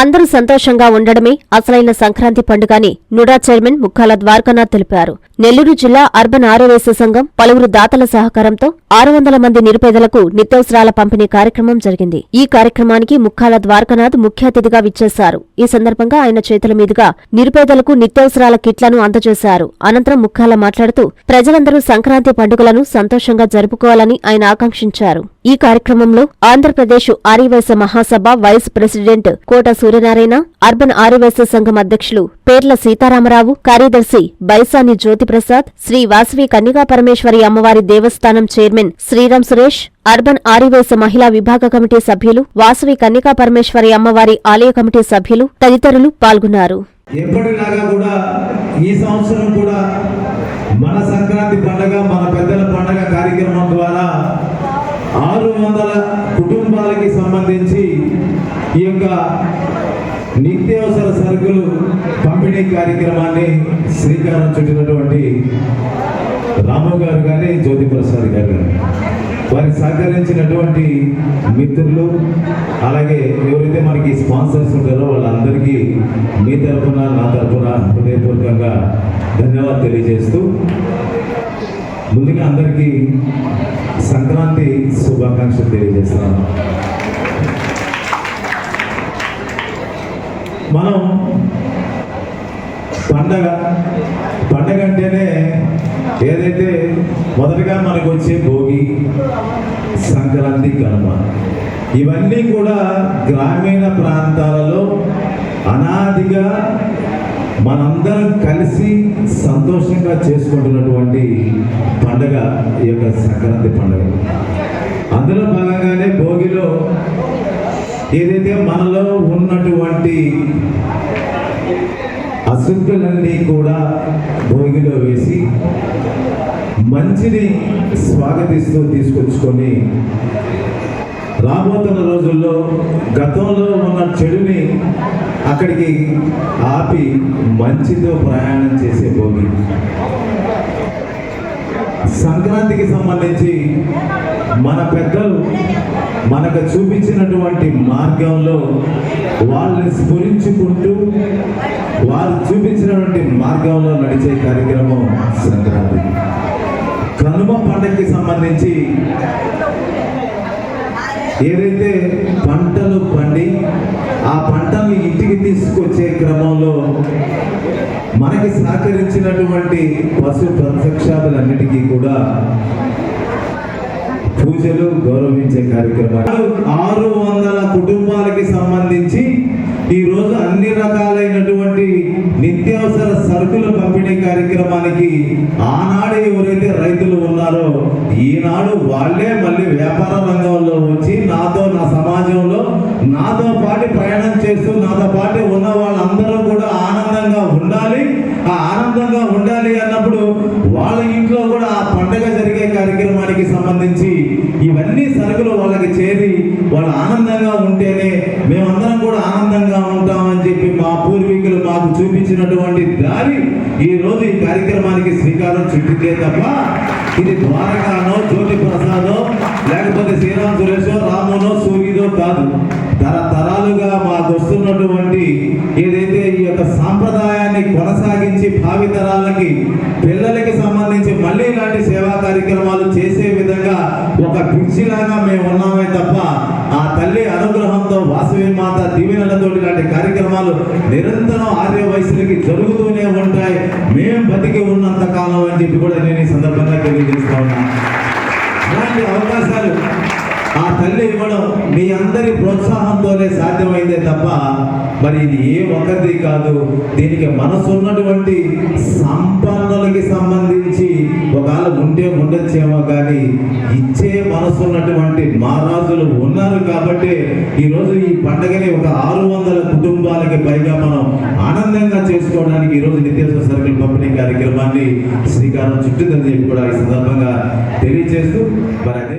అందరూ సంతోషంగా ఉండడమే అసలైన సంక్రాంతి పండుగని నుడా చైర్మన్ ముక్కాల ద్వారకనాథ్ తెలిపారు. నెల్లూరు జిల్లా అర్బన్ ఆరోవేశ సంఘం పలువురు దాతల సహకారంతో ఆరు వందల మంది నిరుపేదలకు నిత్యావసరాల పంపిణీ కార్యక్రమం జరిగింది. ఈ కార్యక్రమానికి ముక్కాల ద్వారకనాథ్ ముఖ్య అతిథిగా విచ్చేశారు. ఈ సందర్భంగా ఆయన చేతుల మీదుగా నిరుపేదలకు నిత్యావసరాల కిట్లను అందజేశారు. అనంతరం ముక్కాల మాట్లాడుతూ ప్రజలందరూ సంక్రాంతి పండుగలను సంతోషంగా జరుపుకోవాలని ఆయన ఆకాంక్షించారు. ఈ కార్యక్రమంలో Andhra Pradesh Arya Vysya Mahasabha vice president Kota Suryanarayana urban Arya Vysya సంఘం అధ్యక్షులు పేర్ల సీతారామరావు కార్యదర్శి బైసాని జ్యోతిప్రసాద్ శ్రీ వాసవి కన్యకా పరమేశ్వరి అమ్మవారి దేవస్థానం చైర్మన్ శ్రీరామ్ సురేష్ అర్బన్ ఆర్యవైశ్య మహిళా విభాగ కమిటీ సభ్యులు వాసవి కన్యకా పరమేశ్వరి అమ్మవారి ఆలయ కమిటీ సభ్యులు తదితరులు పాల్గొన్నారు. ఎప్పటిలాగా కూడా ఈ సంవత్సరం కూడా మన సంక్రాంతి పండుగ మన పెద్దల పండుగ కార్యక్రమం ద్వారా ఆరు వందల కుటుంబాలకి సంబంధించి ఈ యొక్క నిత్యావసర సరుకులు పంపిణీ కార్యక్రమాన్ని శ్రీకారం చుట్టినటువంటి రాము గారు కానీ జ్యోతిప్రసాద్ గారు కానీ వారికి సహకరించినటువంటి మిత్రులు అలాగే ఎవరైతే మనకి స్పాన్సర్స్ ఉంటారో వాళ్ళందరికీ మీ తరఫున నా తరఫున హృదయపూర్వకంగా ధన్యవాదాలు తెలియజేస్తూ ముందుగా అందరికీ సంక్రాంతి శుభాకాంక్షలు తెలియజేస్తున్నాను. మనం పండగ పండగ అంటేనే ఏదైతే మొదటగా మనకు వచ్చే భోగి సంక్రాంతి కనుమ. ఇవన్నీ కూడా గ్రామీణ ప్రాంతాలలో అనాదిగా మనందరం కలిసి సంతోషంగా చేసుకుంటున్నటువంటి పండగ ఈ యొక్క సంక్రాంతి పండుగ. అందులో భాగంగానే భోగిలో ఏదైతే మనలో ఉన్నటువంటి అశుద్ధులన్నీ కూడా భోగిలో వేసి మంచిని స్వాగతిస్తూ తీసుకొచ్చుకొని రాబోతున్న రోజుల్లో గతంలో ఉన్న చెడుని అక్కడికి ఆపి మంచితో ప్రయాణం చేసే భోగి సంక్రాంతికి సంబంధించి మన పెద్దలు మనకు చూపించినటువంటి మార్గంలో వాళ్ళని స్ఫురించుకుంటూ వారు చూపించినటువంటి మార్గంలో నడిచే కార్యక్రమం సంక్రాంతి. కనుమ పండుగకి సంబంధించి ఏదైతే పంటలు పండి ఆ పంటల్ని ఇంటికి తీసుకొచ్చే క్రమంలో మనకి సహకరించినటువంటి పశు ప్రత్యక్షాదులన్నిటికీ కూడా పూజలు గౌరవించే కార్యక్రమాలు. ఆరు వందల కుటుంబాలకి సంబంధించి ఈ రోజు అన్ని రకాలైనటువంటి నిత్యావసర సరుకుల పంపిణీ కార్యక్రమానికి ఆనాడు ఎవరైతే రైతులు ఉన్నారో ఈనాడు వాళ్ళే మళ్ళీ వ్యాపార రంగంలో నాతో పాటు ప్రయాణం చేస్తూ నాతో పాటు ఉన్న వాళ్ళందరూ కూడా ఆనందంగా ఉండాలి. ఆ ఆనందంగా ఉండాలి అన్నప్పుడు వాళ్ళ ఇంట్లో కూడా ఆ పండగ జరిగే కార్యక్రమానికి సంబంధించి ఇవన్నీ సరుకులు వాళ్ళకి చేరి వాళ్ళు ఆనందంగా ఉంటేనే మేమందరం కూడా ఆనందంగా ఉంటామని చెప్పి మా పూర్వీకులు మాకు చూపించినటువంటి దారి ఈ రోజు ఈ కార్యక్రమానికి శ్రీకారం చుట్టితే తప్ప ఇది ద్వారకానో జ్యోతి ప్రసాదో లేకపోతే శ్రీరామ్ సురేషో రామునో కాదు. తరతరాలుగా మాకు వస్తున్నటువంటి ఏదైతే ఈ యొక్క సాంప్రదాయాన్ని కొనసాగించి భావితరాలకి పిల్లలకి సంబంధించి మళ్ళీ ఇలాంటి సేవా కార్యక్రమాలు చేసే విధంగా ఒక పిచ్చిలాగా మేము ఉన్నామే తప్ప ఆ తల్లి అనుగ్రహంతో వాసవి మాత దీవెనలతో ఇలాంటి కార్యక్రమాలు నిరంతరం ఆర్య వయసులకి జరుగుతూనే ఉంటాయి. మేము బతికి ఉన్నంత కాలం అని చెప్పి కూడా నేను ఈ సందర్భంగా తెలియజేస్తా ఉన్నాను అలాంటి అవకాశాలు ఆ తల్లి ఇవ్వడం మీ అందరి ప్రోత్సాహంతోనే సాధ్యమైందే తప్ప మరి ఇది ఏ ఒక్కరిది కాదు. దీనికి మనసు ఉన్నటువంటి సంపన్నులకి సంబంధించి ఒకవేళ ఉంటే ఉండొచ్చేమో కానీ ఇచ్చే మనసు ఉన్నటువంటి మహారాజులు ఉన్నారు కాబట్టి ఈరోజు ఈ పండగని ఒక ఆరు వందల కుటుంబాలకి పైగా మనం ఆనందంగా చేసుకోవడానికి ఈరోజు నిత్యావసర సరుకుల పంపిణీ కార్యక్రమాన్ని శ్రీకారం చుట్టిందని చెప్పి కూడా ఈ సందర్భంగా తెలియజేస్తూ మరి అదే